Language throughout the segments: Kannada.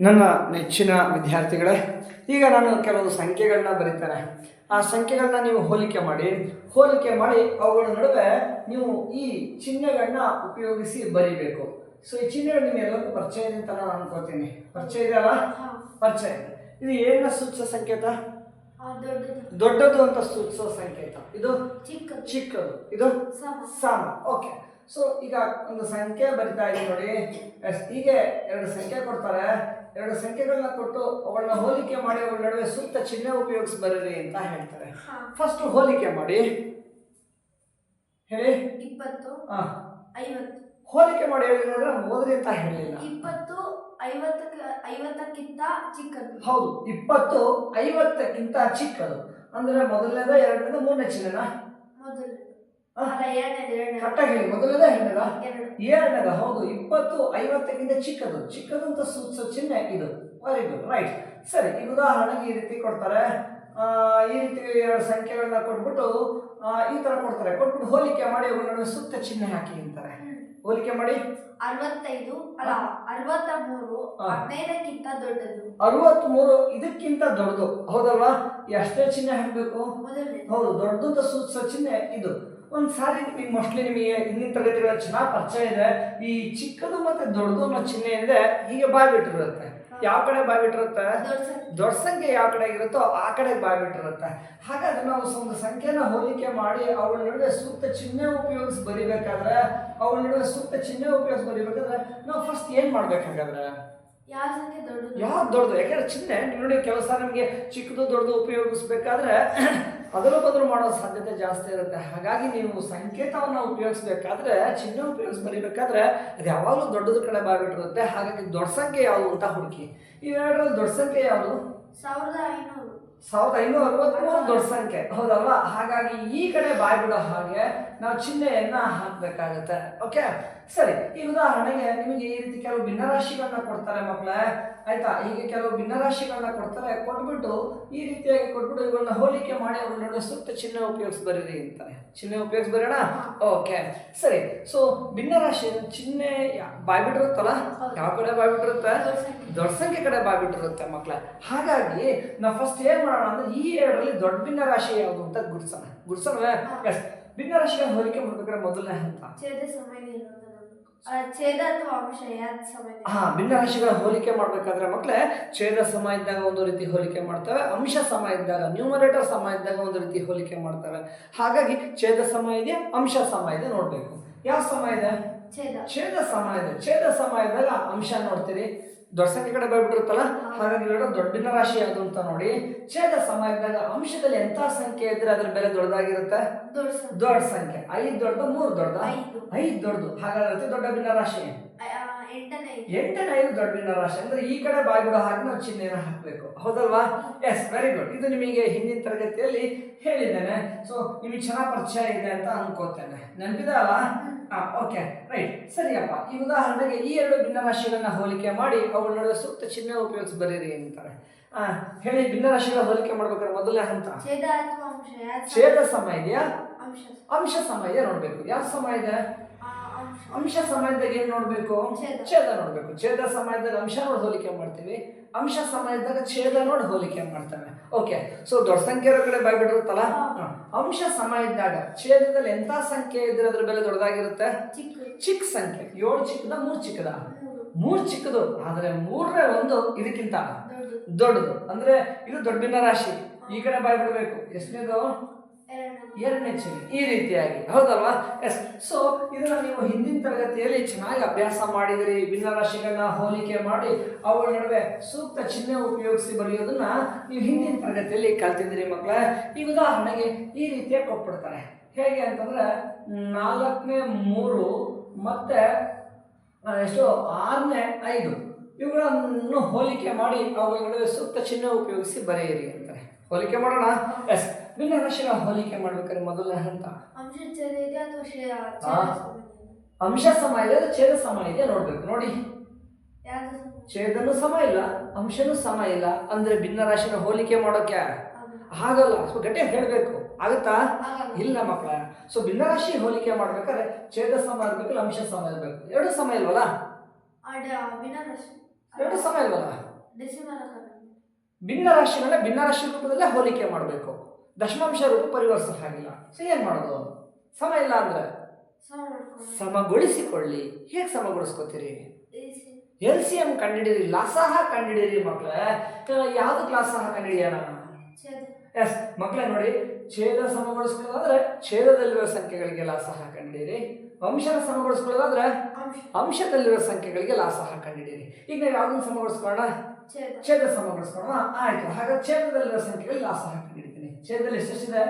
ನನ್ನ ನೆಚ್ಚಿನ ವಿದ್ಯಾರ್ಥಿಗಳೇ ಈಗ ನಾನು ಕೆಲವು ಸಂಖ್ಯೆಗಳನ್ನ ಬರೀತೇನೆ. ಆ ಸಂಖ್ಯೆಗಳನ್ನ ನೀವು ಹೋಲಿಕೆ ಮಾಡಿ. ಹೋಲಿಕೆ ಮಾಡಿ ಅವುಗಳ ನಡುವೆ ನೀವು ಈ ಚಿಹ್ನೆಗಳನ್ನ ಉಪಯೋಗಿಸಿ ಬರೀಬೇಕು. ಸೊ ಈ ಚಿಹ್ನೆಗಳು ನಿಮ್ಗೆಲ್ಲರಿಗೂ ಪರಿಚಯ ಇದೆ ಅಂತ ನಾನು ಅನ್ಕೋತೀನಿ. ಪರಿಚಯ ಇದೆ ಅಲ್ಲ ಪರಿಚಯ ಇದೆ. ಇದು ಏನ ಸೂಚಿಸೋ ಸಂಕೇತ? ದೊಡ್ಡದು. ಅಂತ ಸೂಚಿಸೋ ಸಂಕೇತ. ಇದು? ಚಿಕ್ಕ ಚಿಕ್ಕದು. ಇದು? ಸಾಮ. ಸಮ. ಓಕೆ ಸೊ ಈಗ ಒಂದು ಸಂಖ್ಯೆ ಬರಿತಾ ಇದ್ದೀನಿ ನೋಡಿ. ಎಸ್ ಹೀಗೆ ಎರಡು ಸಂಖ್ಯೆ ಕೊಡ್ತಾರೆ. ಎರಡು ಸಂಖ್ಯೆಗಳನ್ನ ಕೊಟ್ಟು ಅವಳನ್ನ ಹೋಲಿಕೆ ಮಾಡಿ ಅವಳ ನಡುವೆ ಸೂಕ್ತ ಚಿಹ್ನೆ ಉಪಯೋಗಿಸಿ ಬರಲಿ ಅಂತ ಹೇಳ್ತಾರೆ. ಫಸ್ಟ್ ಹೋಲಿಕೆ ಮಾಡಿ. ಹೇಳಿ. ಇಪ್ಪತ್ತು ಐವತ್ತು. ಹೋಲಿಕೆ ಮಾಡಿ ಹೇಳಿ ನೋಡ್ರೆ ಓದ್ರಿ ಅಂತ ಹೇಳಿಲ್ಲ ಇಪ್ಪತ್ತು ಐವತ್ತಕ್ಕೆ ಐವತ್ತಕ್ಕಿಂತ ಚಿಕ್ಕದು. ಹೌದು ಇಪ್ಪತ್ತು ಐವತ್ತಕ್ಕಿಂತ ಚಿಕ್ಕದು. ಅಂದ್ರೆ ಮೊದಲನೇದ ಎರಡನೇದ ಮೂರನೇ ಚಿಹ್ನೆನಾ ಮೊದಲು ಹಾ. ಅಲ್ಲ ಎರಡನೇದು ಎರಡನೇದು ಕರೆಕ್ಟಾಗಿ ಹೇಳಿ ಮೊದಲನೇದ ಹೆಣ್ಣದ ಎರಡು. ಎರಡನೇದ ಹೌದು. ಇಪ್ಪತ್ತು ಐವತ್ತಕ್ಕಿಂತ ಚಿಕ್ಕದು. ಚಿಕ್ಕದು ಅಂತ ಸೂಚಿಸೋ ಚಿಹ್ನೆ ಇದು. ವೆರಿ ಗುಡ್ ರೈಟ್ ಸರಿ ಈಗ ಉದಾಹರಣೆಗೆ ಈ ರೀತಿ ಕೊಡ್ತಾರೆ. ಈ ರೀತಿ ಎರಡು ಸಂಖ್ಯೆಗಳನ್ನ ಕೊಟ್ಬಿಟ್ಟು ಈ ತರ ಕೊಡ್ತಾರೆ. ಕೊಟ್ಬಿಟ್ಟು ಹೋಲಿಕೆ ಮಾಡಿ ಅವುಗಳ ನಡುವೆ ಸೂಕ್ತ ಚಿಹ್ನೆ ಹಾಕಿ ಅಂತಾರೆ. ಹೋಲಿಕೆ ಮಾಡಿ. ಅರವತ್ತೈದು ಅಲ್ಲ ಅರವತ್ತ ಮೂರು. ಹದಿನೈದಕ್ಕಿಂತ ದೊಡ್ಡದು. ಅರವತ್ಮೂರು ಇದಕ್ಕಿಂತ ದೊಡ್ಡದು. ಹೌದಲ್ವಾ? ಎಷ್ಟೇ ಚಿಹ್ನೆ ಹಾಕಬೇಕು? ಮೊದಲನೇ ಹೌದು ದೊಡ್ಡದಂತ ಸೂಚಿಸೋ ಚಿಹ್ನೆ ಇದು. ಒಂದು ಸಾರಿ ನಿಮಗೆ ಮೋಸ್ಟ್ಲಿ ನಿಮಗೆ ಹಿಂದಿನ ತರಗತಿಗಳ ಚೆನ್ನಾಗಿ ಪರಿಚಯ ಇದೆ. ಈ ಚಿಕ್ಕದು ಮತ್ತೆ ದೊಡ್ಡದು ಅನ್ನೋ ಚಿಹ್ನೆ ಇದೆ ಹೀಗೆ ಬಾಯ್ಬಿಟ್ಟಿರುತ್ತೆ. ಯಾವ ಕಡೆ ಬಾಯ್ಬಿಟ್ಟಿರುತ್ತೆ? ದೊಡ್ಡ ಸಂಖ್ಯೆ. ದೊಡ್ಡ ಸಂಖ್ಯೆ ಯಾವ ಕಡೆ ಇರುತ್ತೋ ಆ ಕಡೆ ಬಾಯ್ಬಿಟ್ಟಿರುತ್ತೆ. ಹಾಗಾದ್ರೆ ನಾವು ಒಂದು ಸಂಖ್ಯೆನ ಹೋಲಿಕೆ ಮಾಡಿ ಅವಳ ನಡುವೆ ಸೂಕ್ತ ಚಿಹ್ನೆ ಉಪಯೋಗಿಸಿ ಬರಿಬೇಕಾದ್ರೆ ಅವಳ ನಡುವೆ ಸೂಕ್ತ ಚಿಹ್ನೆ ಉಪಯೋಗಿಸಿ ಬರಿಬೇಕಾದ್ರೆ ನಾವು ಫಸ್ಟ್ ಏನ್ ಮಾಡ್ಬೇಕಾಗಾದ್ರೆ? ಯಾವ ಸಂಖ್ಯೆ? ದೊಡ್ಡದು. ಯಾವ್ದು ದೊಡ್ಡದು? ಯಾಕಂದ್ರೆ ಚಿಹ್ನೆ ನೀವು ನೋಡಿ ಕೆಲಸ ನಮಗೆ ಚಿಕ್ಕದು ದೊಡ್ಡದು ಉಪಯೋಗಿಸ್ಬೇಕಾದ್ರೆ ಅದಲು ಬದಲು ಮಾಡೋ ಸಾಧ್ಯತೆ ಜಾಸ್ತಿ ಇರುತ್ತೆ. ಹಾಗಾಗಿ ನೀವು ಸಂಕೇತವನ್ನು ಉಪಯೋಗಿಸ್ಬೇಕಾದ್ರೆ ಚಿಹ್ನ ಉಪಯೋಗಿಸಿ ಬರೀಬೇಕಾದ್ರೆ ಅದು ಯಾವಾಗಲೂ ದೊಡ್ಡದ ಕಡೆ ಬಾಗಿಟ್ಟಿರುತ್ತೆ ಹಾಗಾಗಿ ದೊಡ್ಡ ಸಂಖ್ಯೆ ಯಾವುದು ಅಂತ ಹುಡುಕಿ. ಇವೆರಡರಲ್ಲಿ ದೊಡ್ಡ ಸಂಖ್ಯೆ ಯಾವುದು? ಸಾವಿರದ ಐನೂರು. ಸಾವಿರದ ಐನೂರ ಅರವತ್ಮೂರು ದೊಡ್ಡ ಸಂಖ್ಯೆ. ಹೌದಲ್ವಾ? ಹಾಗಾಗಿ ಈ ಕಡೆ ಬಾಯ್ಬಿಡೋ ಹಾಗೆ ನಾವು ಚಿಹ್ನೆಯನ್ನ ಹಾಕ್ಬೇಕಾಗತ್ತೆ. ಓಕೆ? ಸರಿ ಈ ಉದಾಹರಣೆಗೆ ನಿಮಗೆ ಈ ರೀತಿ ಕೆಲವು ಭಿನ್ನರಾಶಿಗಳನ್ನ ಕೊಡ್ತಾರೆ ಮಕ್ಕಳೇ. ಆಯ್ತಾ? ಹೀಗೆ ಕೆಲವು ಭಿನ್ನರಾಶಿಗಳನ್ನ ಕೊಡ್ತಾರೆ ಕೊಟ್ಬಿಟ್ಟು ಈ ರೀತಿಯಾಗಿ ಕೊಟ್ಬಿಟ್ಟು ಇವುಗಳನ್ನ ಹೋಲಿಕೆ ಮಾಡಿ ಅವ್ರ ನಡುವೆ ಸುತ್ತ ಚಿಹ್ನೆ ಉಪಯೋಗಿಸಿ ಬರೀರಿ ಅಂತಾರೆ. ಚಿಹ್ನೆ ಉಪಯೋಗಿಸಿ ಬರೋಣ ಓಕೆ. ಸರಿ. ಸೊ ಭಿನ್ನರಾಶಿ ಚಿಹ್ನೆ ಬಾಯ್ಬಿಟ್ಟಿರುತ್ತಲ್ಲ? ಯಾವ ಕಡೆ ಬಾಯ್ಬಿಟ್ಟಿರುತ್ತೆ? ದೊಡ್ಡ ಸಂಖ್ಯೆ. ಕಡೆ ಬಾಯ್ಬಿಟ್ಟಿರುತ್ತೆ ಮಕ್ಕಳ ಹಾಗಾಗಿ ನಾವು ಫಸ್ಟ್ ಏನ್ ಮಾಡೋಣ ಅಂದ್ರೆ ಈ ಎರಡರಲ್ಲಿ ದೊಡ್ಡ ಭಿನ್ನ ರಾಶಿ ಯಾವುದು ಅಂತ ಗುಡ್ಸೋಣ. ಗುಡ್ಸೋಣ ಎಸ್ ಭಿನ್ನ ರಾಶಿಗಳ ಹೋಲಿಕೆ ಮಾಡ್ಬೇಕಾದ್ರೆ ಮೊದಲನೇ ಹಂತ. ಛೇದ ಅಥವಾ ಅಂಶ ಯಾವ್ದು ಹಾ ಭಿನ್ನ ರಾಶಿಗಳ ಹೋಲಿಕೆ ಮಾಡ್ಬೇಕಾದ್ರೆ ಮಕ್ಕಳೇ ಛೇದ ಸಮ ಇದ್ದಾಗ ಒಂದು ರೀತಿ ಹೋಲಿಕೆ ಮಾಡ್ತವೆ ಅಂಶ ಸಮ ಇದ್ದಾಗ ನ್ಯೂಮರೇಟರ್ ಸಮ ಇದ್ದಾಗ ಒಂದು ರೀತಿ ಹೋಲಿಕೆ ಮಾಡ್ತವೆ. ಹಾಗಾಗಿ ಛೇದ ಸಮ ಇದೆ ಅಂಶ ಸಮ ಇದೆ ನೋಡ್ಬೇಕು. ಯಾವ ಸಮ ಇದೆ? ಛೇದ. ಛೇದ ಸಮ ಇದೆ. ಛೇದ ಸಮ ಇದ್ದಾಗ ಅಂಶ ನೋಡ್ತೀರಿ. ದೊಡ್ಡ ಸಂಖ್ಯೆ ಕಡೆ ಬರ್ಬಿಟ್ಟಿರುತ್ತಲ್ಲ? ಹಾಗಾಗಿ ದೊಡ್ಡಿನ ರಾಶಿ ಯಾವುದು ಅಂತ ನೋಡಿ. ಛೇದ ಸಮಯದಾಗ ಅಂಶದಲ್ಲಿ ಎಂತ ಸಂಖ್ಯೆ ಇದ್ರೆ ಅದ್ರ ಬೆಲೆ ದೊಡ್ಡದಾಗಿರುತ್ತೆ? ದೊಡ್ಡ ಸಂಖ್ಯೆ. ಐದು ದೊಡ್ಡದು ಮೂರು ದೊಡ್ಡ ಐದು. ದೊಡ್ಡದು. ಹಾಗಾದ್ರೆ ದೊಡ್ಡ ಭಿನ್ನ ರಾಶಿ. ಎಂಟನೇ ಐದು ದೊಡ್ಡ ಭಿನ್ನ ರಾಶಿ. ಅಂದ್ರೆ ಈ ಕಡೆ ಬಾಯಿ ಹಾಕಿ ಹಾಗೆ ನಾವು ಚಿಹ್ನೆಯನ್ನು ಹಾಕಬೇಕು. ಹೌದಲ್ವಾ? ಎಸ್ ವೆರಿ ಗುಡ್ ಇದು ನಿಮಗೆ ಹಿಂದಿನ ತರಗತಿಯಲ್ಲಿ ಹೇಳಿದ್ದೇನೆ. ಸೊ ನಿಮಗೆ ಚೆನ್ನಾಗಿ ಪರಿಚಯ ಇದೆ ಅಂತ ಅನ್ಕೋತೇನೆ. ನೆನಪಿದೆ ಅಲ್ಲ ಓಕೆ ರೈಟ್ ಸರಿಯಪ್ಪ. ಈ ಉದಾಹರಣೆಗೆ ಈ ಎರಡು ಭಿನ್ನರಾಶಿಗಳನ್ನ ಹೋಲಿಕೆ ಮಾಡಿ ಅವುಗಳ ನಡುವೆ ಸೂಕ್ತ ಚಿಹ್ನೆ ಉಪಯೋಗಿಸಿ ಬರೀರಿ ಅಂತಾರೆ. ಆ, ಹೇಳಿ ಭಿನ್ನರಾಶಿಗಳ ಹೋಲಿಕೆ ಮಾಡ್ಬೇಕಾದ್ರೆ ಮೊದಲನೇ ಹಂತ ಛೇದ ಸಮಯ ಸಮ- ಇದೆಯಾ? ಅಂಶ. ಅಂಶ ಸಮ ಇದೆ ನೋಡ್ಬೇಕು. ಯಾವ ಸಮಯ ಇದೆ? ಅಂಶ ಸಮಯದಾಗ ಏನ್ ನೋಡ್ಬೇಕು? ಛೇದ. ನೋಡ್ಬೇಕು. ಛೇದ ಸಮಯದಾಗ ಅಂಶ ನೋಡಿ ಹೋಲಿಕೆ ಮಾಡ್ತೀವಿ. ಅಂಶ ಸಮಯದಾಗ ಛೇದ ನೋಡಿ ಹೋಲಿಕೆ ಮಾಡ್ತಾನೆ ಓಕೆ ಸೊ ದೊಡ್ಡ ಸಂಖ್ಯೆ ಕಡೆ ಬಾಯ್ಬಿಟ್ಟಿರುತ್ತಲ್ಲ. ಅಂಶ ಸಮಯದಾಗ ಇದ್ದಾಗ ಛೇದದಲ್ಲಿ ಎಂತ ಸಂಖ್ಯೆ ಇದ್ರೆ ಅದ್ರ ಬೆಲೆ ದೊಡ್ಡದಾಗಿರುತ್ತೆ? ಚಿಕ್ಕ. ಚಿಕ್ಕ ಸಂಖ್ಯೆ. ಏಳು ಚಿಕ್ಕದ ಮೂರ್ ಚಿಕ್ಕದ? ಮೂರ್. ಚಿಕ್ಕದು. ಆದ್ರೆ ಮೂರನೇ ಒಂದು ಇದಕ್ಕಿಂತ ದೊಡ್ಡದು. ದೊಡ್ಡದು. ಅಂದ್ರೆ ಇದು ದೊಡ್ಡ ಭಿನ್ನ ರಾಶಿ ಈ ಕಡೆ ಬಾಯ್ಬಿಡ್ಬೇಕು. ಎಷ್ಟನೇದು? ಎರಡನೇ ಚಿಹ್ನೆ ಈ ರೀತಿಯಾಗಿ. ಹೌದಲ್ವಾ? ಎಸ್ ಸೊ ಇದನ್ನ ನೀವು ಹಿಂದಿನ ತರಗತಿಯಲ್ಲಿ ಚೆನ್ನಾಗಿ ಅಭ್ಯಾಸ ಮಾಡಿದಿರಿ. ಭಿನ್ನರಾಶಿಗಳನ್ನ ಹೋಲಿಕೆ ಮಾಡಿ ಅವುಗಳ ನಡುವೆ ಸೂಕ್ತ ಚಿಹ್ನೆ ಉಪಯೋಗಿಸಿ ಬರೆಯೋದನ್ನ ನೀವು ಹಿಂದಿನ ತರಗತಿಯಲ್ಲಿ ಕಲ್ತಿದ್ದೀರಿ ಮಕ್ಕಳ. ಈ ಉದಾಹರಣೆಗೆ ಈ ರೀತಿಯಾಗಿ ಕೊಟ್ಬಿಡ್ತಾರೆ. ಹೇಗೆ ಅಂತಂದ್ರೆ, ನಾಲ್ಕನೇ ಮೂರು ಮತ್ತೆ ಎಷ್ಟು ಆರನೇ ಐದು ಇವುಗಳನ್ನು ಹೋಲಿಕೆ ಮಾಡಿ ಅವುಗಳ ನಡುವೆ ಸೂಕ್ತ ಚಿಹ್ನೆ ಉಪಯೋಗಿಸಿ ಬರೆಯಿರಿ ಅಂತಾರೆ. ಹೋಲಿಕೆ ಮಾಡೋಣ? ಎಸ್ ಭಿನ್ನರಾಶಿಗಳ ಹೋಲಿಕೆ ಮಾಡ್ಬೇಕಾದ್ರೆ ಮೊದಲನೇ ಹಂತ. ಅಂಶ ಸಮ ಇದೆ ಅದು ಛೇದ ಸಮ ಇದೆ. ನೋಡ್ಬೇಕು ನೋಡಿ. ಛೇದನು ಸಮ ಇಲ್ಲ ಅಂಶನೂ ಸಮ ಇಲ್ಲ ಅಂದ್ರೆ ಭಿನ್ನರಾಶಿನ ಹೋಲಿಕೆ ಮಾಡೋಕೆ ಆಗಲ್ಲ. ಸೊ ಗಟ್ಟಿ ಹೇಳಬೇಕು. ಆಗುತ್ತಾ? ಇಲ್ಲ ಮಕ್ಕಳ. ಸೊ ಭಿನ್ನರಾಶಿ ಹೋಲಿಕೆ ಮಾಡ್ಬೇಕಾದ್ರೆ ಛೇದ ಸಮ ಇರ್ಬೇಕು ಅಂಶ ಸಮ ಇರ್ಬೇಕು. ಎರಡು ಸಮ ಇಲ್ವಲ್ಲ? ಎರಡು ಸಮ ಇಲ್ವಲ್ಲ? ಭಿನ್ನ ರಾಶಿಗಳನ್ನ ಭಿನ್ನ ರಾಶಿ ರೂಪದಲ್ಲೇ ಹೋಲಿಕೆ ಮಾಡಬೇಕು. ದಶಮಾಂಶ ರೂಪ ಪರಿವರ್ತಿಸೋ ಹಾಗಿಲ್ಲ. ಸೊ ಏನು ಮಾಡೋದು? ಸಮ ಇಲ್ಲ ಅಂದ್ರೆ? ಸಮಗೊಳಿಸಿಕೊಳ್ಳಿ. ಹೇಗೆ ಸಮಗೊಳಿಸ್ಕೋತೀರಿ? ಎಲ್ ಸಿ ಎಂ ಕಂಡಿಡೀರಿ ಲಾಸಾಹ ಕಂಡಿಡೀರಿ ಮಕ್ಕಳೇ ಯಾವುದು ಲಾಸಾಹ ಕಂಡಿಡಿಯೋಣ ಎಸ್ ಮಕ್ಕಳೇ ನೋಡಿ, ಛೇದ ಸಮಗೊಳಿಸ್ಕೊಳ್ಳೋದಾದ್ರೆ ಛೇದದಲ್ಲಿರುವ ಸಂಖ್ಯೆಗಳಿಗೆ ಲಾಸಾಹ ಕಂಡಿಡೀರಿ ಅಂಶನ ಸಮಗೊಳಿಸ್ಕೊಳ್ಳೋದಾದ್ರೆ ಅಂಶದಲ್ಲಿರೋ ಸಂಖ್ಯೆಗಳಿಗೆ ಲಾಸಹ ಕಂಡಿಡೀರಿ ಈಗ ನಾವು ಯಾವುದನ್ನು ಸಮಗೊಳಿಸ್ಕೊಳ್ಳೋಣ? ಛೇದ. ಸಮಗೊಳಿಸ್ಕೊಳ್ಳೋಣ. ಆಯ್ತು ಹಾಗಾದ್ರೆ ಛೇದದಲ್ಲಿರೋ ಸಂಖ್ಯೆಗಳಿಗೆ ಲಾಸ ಕಂಡಿಡಿತೀನಿ ಛೇದದಲ್ಲಿ ಎಷ್ಟೆಷ್ಟಿದೆ?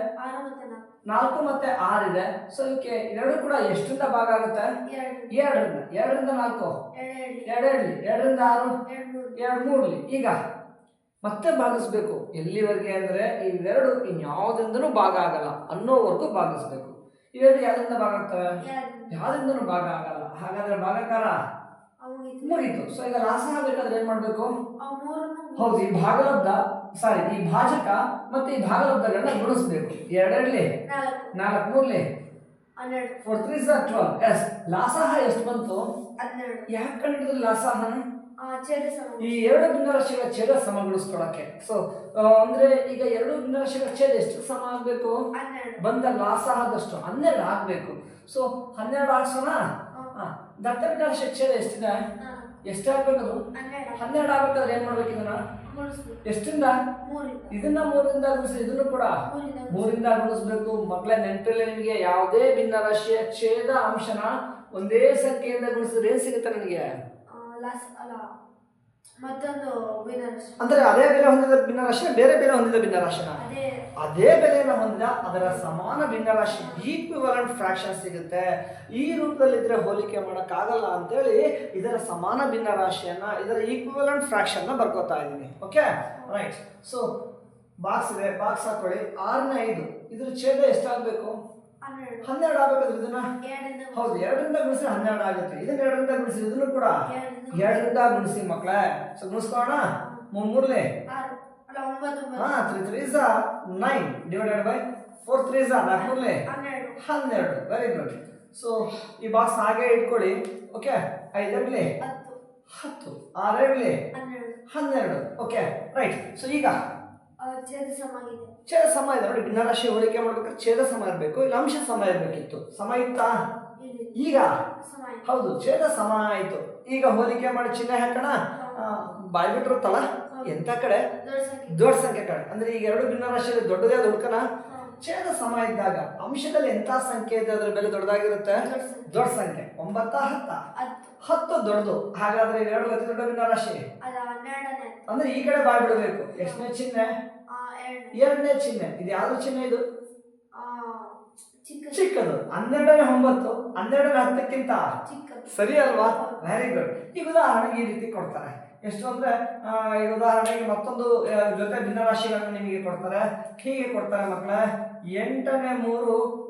ನಾಲ್ಕು. ಮತ್ತೆ ನಾಲ್ಕು ಇದೆ. ಸೊ ಇದಕ್ಕೆ ಎರಡು ಕೂಡ ಎಷ್ಟರಿಂದ ಭಾಗ ಆಗುತ್ತೆ? ಎರಡು ಎರಡರಿಂದ. ಎರಡರಿಂದ ನಾಲ್ಕು? ಎರಡೆರಡ್ಲಿ ಎರಡರಿಂದ ಆರು? ಎರಡು ಮೂರ್ಲಿ ಈಗ ಮತ್ತೆ ಭಾಗಿಸ್ಬೇಕು. ಎಲ್ಲಿವರೆಗೆ ಅಂದ್ರೆ ಇವೆರಡು ಇನ್ಯಾವುದರಿಂದನೂ ಭಾಗ ಆಗಲ್ಲ. ಅನ್ನೋವರೆಗೂ ಭಾಗಿಸ್ಬೇಕು. ಇವೆರಡು ಯಾವ್ದರಿಂದ ಭಾಗ ಆಗ್ತವೆ ಯಾವ್ದಿಂದನು ಭಾಗ ಆಗಲ್ಲ. ಹಾಗಾದ್ರೆ ಭಾಗಕಾರ? ಮುಗೀತು. ಸೊ ಈಗ ಲಾಸ ಆಗ್ಬೇಕಾದ್ರೆ ಏನ್ ಮಾಡ್ಬೇಕು? ಹೌದು ಈ ಭಾಗಲಬ್ಧ ಸಾರಿ ಈ ಭಾಜಕ ಮತ್ತೆ ಈ ಭಾಗಲಬ್ಧಗಳನ್ನ ಗುಣಿಸ್ಬೇಕು. ಎರಡೆರಡ್ಲಿ ನಾಲ್ಕು. ಮೂರ್ಲಿ? ಲಾಸಾಹ ಫೋರ್ ತ್ರೀ ಸ ಟ್ವೆಲ್ ಎಸ್ ಲಾಸಹ ಎಷ್ಟು ಬಂತು? ಯಾಕೆ ಕಂಡಿದ್ರು ಲಾಸಹನ? ಈ ಎರಡು ಭಿನ್ನರಾಶಿಗಳ ಛೇದ ಸಮಗೊಳಿಸ್ಕೊಳಕ್ಕೆ. ಸೊ ಅಂದ್ರೆ ಈಗ ಎರಡು ಭಿನ್ನರಾಶಿಗಳ ಛೇದ ಎಷ್ಟು ಸಮ ಆಗಬೇಕು? ಬಂದ ಬಂದ ಲಾಸಹದಷ್ಟು ಹನ್ನೆರಡು ಆಗಬೇಕು. ಸೊ ಹನ್ನೆರಡು ಆಗ್ಸೋಣ ಆ, ದತ್ತ ಭಿನ್ನರಾಶಿ ಛೇದ ಎಷ್ಟಿದೆ? ಎಷ್ಟಾಗ್ಬೇಕು ಅದು? ಹನ್ನೆರಡು. ಆಗ್ಬೇಕಾದ್ರೆ ಏನ್ ಮಾಡ್ಬೇಕು ಇದನ್ನ? ಎಷ್ಟಿಂದ? ಇದನ್ನ ಮೂರಿಂದ ಗುಣಿಸಿ ಇದನ್ನು ಕೂಡ? ಮೂರಿಂದ ಗುಣಿಸ್ಬೇಕು. ಮಕ್ಕಳ ನೆನಪಿಲ್ಲ ನಿಮಗೆ. ಯಾವುದೇ ಭಿನ್ನರಾಶಿಯ ಛೇದ ಅಂಶನ ಒಂದೇ ಸಂಖ್ಯೆಯಿಂದ ಗುಣಿಸಿದ್ರೆ ಏನ್ ಸಿಗುತ್ತೆ ನನಗೆ ಅಂದ್ರೆ ಅದೇ ಬೆಲೆ ಹೊಂದಿದ ಭಿನ್ನರಾಶಿ ಬೇರೆ ಬೆಲೆ ಹೊಂದಿದ ಭಿನ್ನರಾಶಿನ ಅದೇ. ಅದೇ ಬೆಲೆಯನ್ನು ಹೊಂದಿದ ಅದರ ಸಮಾನ ಭಿನ್ನರಾಶಿ ಈಕ್ವಿವಲೆಂಟ್ ಫ್ರಾಕ್ಷನ್ ಸಿಗುತ್ತೆ. ಈ ರೂಪದಲ್ಲಿದ್ರೆ ಹೋಲಿಕೆ ಮಾಡೋಕ್ಕಾಗಲ್ಲ ಅಂತೇಳಿ ಇದರ ಸಮಾನ ಭಿನ್ನರಾಶಿಯನ್ನ ಇದರ ಈಕ್ವಿವಲೆಂಟ್ ಫ್ರಾಕ್ಷನ್ನ ಬರ್ಕೋತಾ ಇದ್ದೀನಿ. ಓಕೆ ರೈಟ್ ಸೊ ಬಾಕ್ಸ್ ಇದೆ. ಬಾಕ್ಸ್ ಹಾಕೊಳ್ಳಿ. ಆರನೇ ಐದು. ಇದ್ರ ಛೇದ ಎಷ್ಟಾಗಬೇಕು? ಹನ್ನೆರಡು. ಆಗಬೇಕು ಆಗಬೇಕಾದ್ರೆ ಇದನ್ನ? ಹೌದು ಎರಡರಿಂದ ಗುಣಿಸಿ ಹನ್ನೆರಡು ಆಗುತ್ತೆ. ಇದನ್ನ ಎರಡರಿಂದ ಗುಣಿಸಿ ಇದನ್ನು ಕೂಡ? ಎರಡರಿಂದ ಗುಣಿಸಿ ಮಕ್ಕಳೇ ಸೊ ಗುಣಿಸ್ಕೋಣ ಮೂರ್ ಮೂರ್ಲೆ? ಹಾ three three is nine divided by four three Jha ನಾಲ್ಕು ಮೂರ್ಲೆ? ಹನ್ನೆರಡು. ವೆರಿ ಗುಡ್ ಸೊ ಈ ಬಾಕ್ಸ್ ಹಾಗೆ ಇಟ್ಕೊಳ್ಳಿ. ಓಕೆ ಐದರಲ್ಲಿ ಹತ್ತು. ಆರೇಳಲಿ ಹನ್ನೆರಡು. ಓಕೆ ರೈಟ್ ಸೊ ಈಗ ಛೇದ ಸಮ ಇದೆ. ನೋಡಿ ಭಿನ್ನರಾಶಿ ಹೋಲಿಕೆ ಮಾಡ್ಬೇಕಾದ್ರೆ ಛೇದ ಸಮ ಇರಬೇಕು ಇಲ್ಲ ಅಂಶ ಸಮ ಇರಬೇಕಿತ್ತು. ಸಮ ಇತ್ತಾ? ಈಗ? ಹೌದು ಛೇದ ಸಮ ಆಯ್ತು. ಈಗ ಹೋಲಿಕೆ ಮಾಡಿ ಚಿಹ್ನೆ ಹಾಕೋಣ? ಬಾಯ್ಬಿಟ್ಟಿರುತ್ತಲ್ಲ ಎಂಥ ಕಡೆ? ದೊಡ್ಡ ಸಂಖ್ಯೆ. ಕಡೆ. ಅಂದ್ರೆ ಈಗ ಎರಡು ಭಿನ್ನರಾಶಿಯಲ್ಲಿ ದೊಡ್ಡದೇ ದೊಡ್ಡಕನ ಹಾ. ಸಮಯ ಸಮ ಇದ್ದಾಗ ಅಂಶದಲ್ಲಿ ಎಂತ ಸಂಖ್ಯೆ ಇದೆ ಅದರ ಬೆಲೆ ದೊಡ್ಡದಾಗಿರುತ್ತೆ? ದೊಡ್ಡ ಸಂಖ್ಯೆ. ಒಂಬತ್ತ ಹತ್ತ? ಹತ್ತು. ದೊಡ್ಡದು. ಹಾಗಾದ್ರೆ ಎರಡು ಅತಿ ದೊಡ್ಡ ಭಿನ್ನರಾಶಿ ಅಂದ್ರೆ ಈ ಕಡೆ ಬಾಯ್ ಬಿಡಬೇಕು ಎಷ್ಟನೇ ಚಿಹ್ನೆ? ಎರಡನೇ. ಚಿಹ್ನೆ. ಇದು ಯಾವ್ದು ಚಿಹ್ನೆ ಇದು? ಚಿಕ್ಕದು. ಹನ್ನೆರಡನೇ ಒಂಬತ್ತು. ಹನ್ನೆರಡನೇ ಹತ್ತಕ್ಕಿಂತ ಚಿಕ್ಕದು. ಸರಿ ಅಲ್ವಾ? ವೆರಿ ಗುಡ್ ಈಗ ಉದಾಹರಣೆಗೆ ಈ ರೀತಿ ಕೊಡ್ತಾರೆ. ಎಷ್ಟು ಅಂದ್ರೆ ಈಗ ಉದಾಹರಣೆಗೆ ಮತ್ತೊಂದು ಜೊತೆ ಭಿನ್ನರಾಶಿಗಳನ್ನು ನಿಮಗೆ ಕೊಡ್ತಾರೆ. ಹೀಗೆ ಕೊಡ್ತಾರೆ ಮಕ್ಕಳ. ಎಂಟನೇ ಮೂರು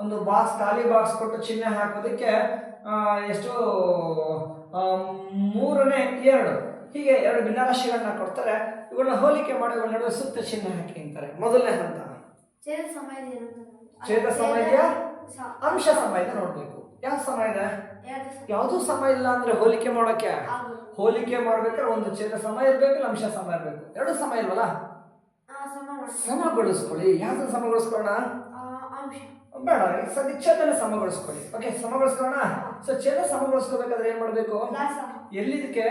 ಒಂದು ಬಾಕ್ಸ್ ಖಾಲಿ ಬಾಕ್ಸ್ ಕೊಟ್ಟು ಚಿಹ್ನೆ ಹಾಕೋದಕ್ಕೆ ಎಷ್ಟು ಮೂರನೇ ಎರಡು. ಹೀಗೆ ಎರಡು ಭಿನ್ನರಾಶಿಗಳನ್ನ ಕೊಡ್ತಾರೆ. ಇವುಗಳನ್ನ ಹೋಲಿಕೆ ಮಾಡಿ ಇವುಗಳ ನಡುವೆ ಸುತ್ತ ಚಿಹ್ನೆ ಹಾಕಿ ಅಂತಾರೆ. ಮೊದಲನೇ ಹಂತ. ಛೇದ ಸಮಯ? ಅಂಶ ಸಮಯ ಇದೆ ನೋಡ್ಬೇಕು. ಯಾವ ಸಮಯ ಇದೆ? ಯಾವ್ದು ಸಮಯ? ಇಲ್ಲ ಅಂದ್ರೆ ಹೋಲಿಕೆ ಮಾಡೋಕೆ? ಹೋಲಿಕೆ ಮಾಡ್ಬೇಕಾದ್ರೆ ಒಂದು ಛೇದ ಸಮಯ ಇರ್ಬೇಕು ಇಲ್ಲ ಅಂಶ ಸಮಯ ಇರ್ಬೇಕು. ಎರಡು ಸಮಯ ಇಲ್ವಲ್ಲ. ಸಮಗೊಳಿಸ್ಕೊಳ್ಳಿ ಯಾವ್ದು ಸಮಗೊಳಿಸ್ಕೊಳ್ಳೋಣ ಬೇಡ ಸದ್ಯ ಛೇದನ ಸಮಗೊಳಿಸ್ಕೊಳ್ಳಿ ಓಕೆ ಸಮಗೊಳಿಸ್ಕೊಳ್ಳೋಣ ಸೊ ಛೇದ ಸಮಗೊಳಿಸ್ಕೋಬೇಕಾದ್ರೆ ಏನ್ ಮಾಡ್ಬೇಕು? ಎಲ್ಲಿದಕ್ಕೆ